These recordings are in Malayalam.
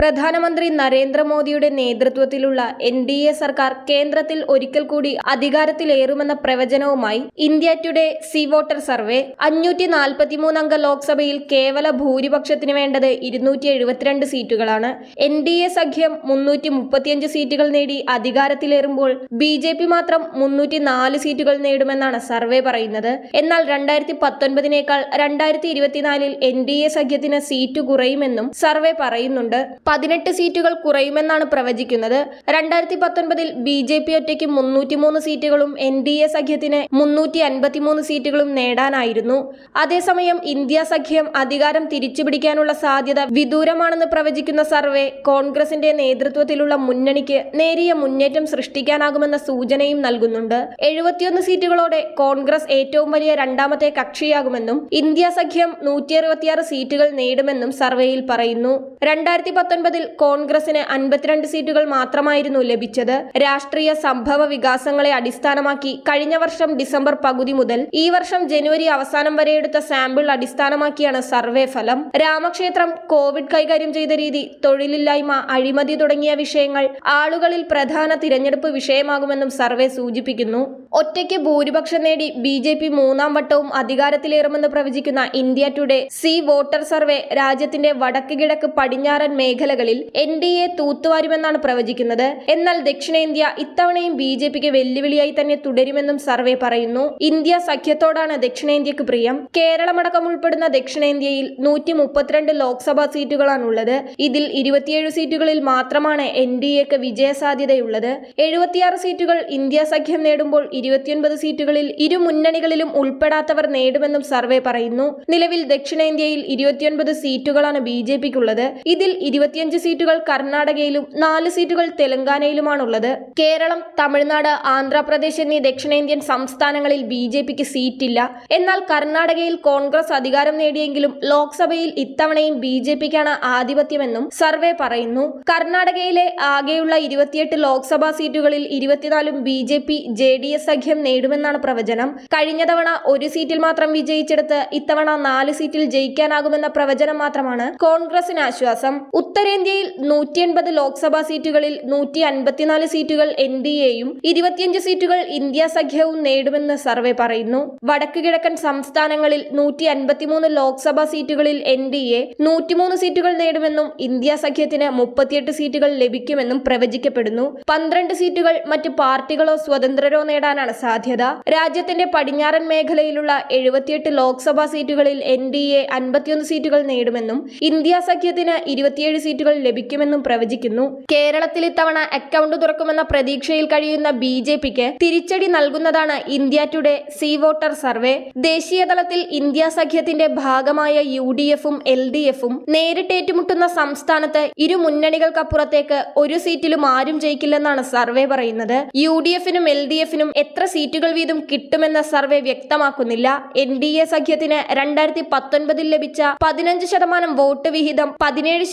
പ്രധാനമന്ത്രി നരേന്ദ്രമോദിയുടെ നേതൃത്വത്തിലുള്ള എൻ ഡി എ സർക്കാർ കേന്ദ്രത്തിൽ ഒരിക്കൽ കൂടി അധികാരത്തിലേറുമെന്ന പ്രവചനവുമായി India today C voter survey അഞ്ഞൂറ്റി നാൽപ്പത്തിമൂന്നംഗ ലോക്സഭയിൽ കേവല ഭൂരിപക്ഷത്തിന് വേണ്ടത് ഇരുന്നൂറ്റി എഴുപത്തിരണ്ട് സീറ്റുകളാണ്. എൻ ഡി എ സഖ്യം മുന്നൂറ്റി മുപ്പത്തിയഞ്ച് സീറ്റുകൾ നേടി അധികാരത്തിലേറുമ്പോൾ ബി ജെ പി മാത്രം മുന്നൂറ്റി നാല് സീറ്റുകൾ നേടുമെന്നാണ് സർവേ പറയുന്നത്. എന്നാൽ രണ്ടായിരത്തി പത്തൊൻപതിനേക്കാൾ രണ്ടായിരത്തി ഇരുപത്തിനാലിൽ എൻ ഡി എ സഖ്യത്തിന് സീറ്റ് കുറയുമെന്നും സർവേ പറയുന്നുണ്ട്. പതിനെട്ട് സീറ്റുകൾ കുറയുമെന്നാണ് പ്രവചിക്കുന്നത്. രണ്ടായിരത്തി പത്തൊൻപതിൽ ബി ജെ പി ഒറ്റയ്ക്ക് മുന്നൂറ്റിമൂന്ന് സീറ്റുകളും എൻ ഡി എ സഖ്യത്തിന് മുന്നൂറ്റി അൻപത്തിമൂന്ന് സീറ്റുകളും നേടാനായിരുന്നു. അതേസമയം ഇന്ത്യ സഖ്യം അധികാരം തിരിച്ചുപിടിക്കാനുള്ള സാധ്യത വിദൂരമാണെന്ന് പ്രവചിക്കുന്ന സർവേ കോൺഗ്രസിന്റെ നേതൃത്വത്തിലുള്ള മുന്നണിക്ക് നേരിയ മുന്നേറ്റം സൃഷ്ടിക്കാനാകുമെന്ന സൂചനയും നൽകുന്നുണ്ട്. എഴുപത്തിയൊന്ന് സീറ്റുകളോടെ കോൺഗ്രസ് ഏറ്റവും വലിയ രണ്ടാമത്തെ കക്ഷിയാകുമെന്നും ഇന്ത്യ സഖ്യം നൂറ്റി സീറ്റുകൾ നേടുമെന്നും സർവേയിൽ പറയുന്നു. രണ്ടായിരത്തി പത്തൊൻപതിൽ കോൺഗ്രസിന് അൻപത്തിരണ്ട് സീറ്റുകൾ മാത്രമായിരുന്നു ലഭിച്ചത്. രാഷ്ട്രീയ സംഭവ വികാസങ്ങളെ അടിസ്ഥാനമാക്കി കഴിഞ്ഞ വർഷം ഡിസംബർ പകുതി മുതൽ ഈ വർഷം ജനുവരി അവസാനം വരെ എടുത്ത സാമ്പിൾ അടിസ്ഥാനമാക്കിയാണ് സർവേ ഫലം. രാമക്ഷേത്രം കോവിഡ് കൈകാര്യം ചെയ്ത രീതി തൊഴിലില്ലായ്മ അഴിമതി തുടങ്ങിയ വിഷയങ്ങൾ ആളുകളിൽ പ്രധാന തിരഞ്ഞെടുപ്പ് വിഷയമാകുമെന്നും സർവേ സൂചിപ്പിക്കുന്നു. ഒറ്റയ്ക്ക് ഭൂരിപക്ഷം നേടി ബി ജെ പി മൂന്നാം വട്ടവും അധികാരത്തിലേറുമെന്ന് പ്രവചിക്കുന്ന India today C voter survey രാജ്യത്തിന്റെ വടക്ക് കിഴക്ക് പടിഞ്ഞാറൻ മേഖലകളിൽ എൻ ഡി എ തൂത്തുവാരുമെന്നാണ് പ്രവചിക്കുന്നത്. എന്നാൽ ദക്ഷിണേന്ത്യ ഇത്തവണയും ബി ജെ പിക്ക് വെല്ലുവിളിയായി തന്നെ തുടരുമെന്നും സർവേ പറയുന്നു. ഇന്ത്യ സഖ്യത്തോടാണ് ദക്ഷിണേന്ത്യക്ക് പ്രിയം. കേരളമടക്കം ഉൾപ്പെടുന്ന ദക്ഷിണേന്ത്യയിൽ നൂറ്റി മുപ്പത്തിരണ്ട് ലോക്സഭാ സീറ്റുകളാണുള്ളത്. ഇതിൽ ഇരുപത്തിയേഴ് സീറ്റുകളിൽ മാത്രമാണ് എൻ ഡി എക്ക് വിജയസാധ്യതയുള്ളത്. എഴുപത്തിയാറ് സീറ്റുകൾ ഇന്ത്യ സഖ്യം നേടുമ്പോൾ ഇരുപത്തിയൊൻപത് സീറ്റുകളിൽ ഇരു മുന്നണികളിലും ഉൾപ്പെടാത്തവർ നേടുമെന്നും സർവേ പറയുന്നു. നിലവിൽ ദക്ഷിണേന്ത്യയിൽ ഇരുപത്തിയൊൻപത് സീറ്റുകളാണ് ബി ജെ പിക്കുള്ളത്. ഇതിൽ ഇരുപത്തിയഞ്ച് സീറ്റുകൾ കർണാടകയിലും നാല് സീറ്റുകൾ തെലങ്കാനയിലുമാണുള്ളത്. കേരളം തമിഴ്നാട് ആന്ധ്രാപ്രദേശ് എന്നീ ദക്ഷിണേന്ത്യൻ സംസ്ഥാനങ്ങളിൽ ബി ജെ പിക്ക് സീറ്റില്ല. എന്നാൽ കർണാടകയിൽ കോൺഗ്രസ് അധികാരം നേടിയെങ്കിലും ലോക്സഭയിൽ ഇത്തവണയും ബി ജെ പിക്കാണ് ആധിപത്യമെന്നും സർവേ പറയുന്നു. കർണാടകയിലെ ആകെയുള്ള ഇരുപത്തിയെട്ട് ലോക്സഭാ സീറ്റുകളിൽ ഇരുപത്തിനാലും B J P J D S സഖ്യം നേടുമെന്നാണ് പ്രവചനം. കഴിഞ്ഞ തവണ ഒരു സീറ്റിൽ മാത്രം വിജയിച്ചെടുത്ത് ഇത്തവണ നാല് സീറ്റിൽ ജയിക്കാനാകുമെന്ന പ്രവചനം മാത്രമാണ് കോൺഗ്രസിന് ആശ്വാസം. ഉത്തരേന്ത്യയിൽ നൂറ്റി എൺപത് ലോക്സഭാ സീറ്റുകളിൽ നൂറ്റി അൻപത്തിനാല് സീറ്റുകൾ എൻ ഡി എയും ഇരുപത്തിയഞ്ച് സീറ്റുകൾ ഇന്ത്യ സഖ്യവും നേടുമെന്ന് സർവേ പറയുന്നു. വടക്ക് കിഴക്കൻ സംസ്ഥാനങ്ങളിൽ നൂറ്റി അൻപത്തിമൂന്ന് ലോക്സഭാ സീറ്റുകളിൽ എൻ ഡി എ നൂറ്റിമൂന്ന് സീറ്റുകൾ നേടുമെന്നും ഇന്ത്യ സഖ്യത്തിന് മുപ്പത്തിയെട്ട് സീറ്റുകൾ ലഭിക്കുമെന്നും പ്രവചിക്കപ്പെടുന്നു. പന്ത്രണ്ട് സീറ്റുകൾ മറ്റ് പാർട്ടികളോ സ്വതന്ത്രരോ നേടാനാണ് സാധ്യത. രാജ്യത്തിന്റെ പടിഞ്ഞാറൻ മേഖലയിലുള്ള എഴുപത്തിയെട്ട് ലോക്സഭാ സീറ്റുകളിൽ എൻ ഡി എ അൻപത്തിയൊന്ന് സീറ്റുകൾ നേടുമെന്നും ഇന്ത്യ സഖ്യത്തിന് ഇരുപത്തിയേഴ് സീറ്റുകൾ ലഭിക്കുമെന്നും പ്രവചിക്കുന്നു. കേരളത്തിൽ ഇത്തവണ അക്കൗണ്ട് തുറക്കുമെന്ന പ്രതീക്ഷയിൽ കഴിയുന്ന ബി ജെ പിക്ക് തിരിച്ചടി നൽകുന്നതാണ് India today C voter survey ദേശീയതലത്തിൽ ഇന്ത്യ സഖ്യത്തിന്റെ ഭാഗമായ യു ഡി എഫും എൽ ഡി എഫും നേരിട്ട് ഏറ്റുമുട്ടുന്ന സംസ്ഥാനത്ത് ഇരു മുന്നണികൾക്കപ്പുറത്തേക്ക് ഒരു സീറ്റിലും ആരും ജയിക്കില്ലെന്നാണ് സർവേ പറയുന്നത്. യു ഡി എഫിനും എൽ ഡി എഫിനും എത്ര സീറ്റുകൾ വീതം കിട്ടുമെന്ന സർവേ വ്യക്തമാക്കുന്നില്ല. എൻ ഡി എ സഖ്യത്തിന് രണ്ടായിരത്തി പത്തൊൻപതിൽ ലഭിച്ച പതിനഞ്ച് ശതമാനം വോട്ട് വിഹിതം പതിനേഴ്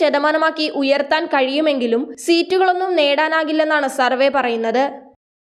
ശതമാനമാക്കി ഉയർത്താൻ കഴിയുമെങ്കിലും സീറ്റുകളൊന്നും നേടാനാകില്ലെന്നാണ് സർവേ പറയുന്നത്.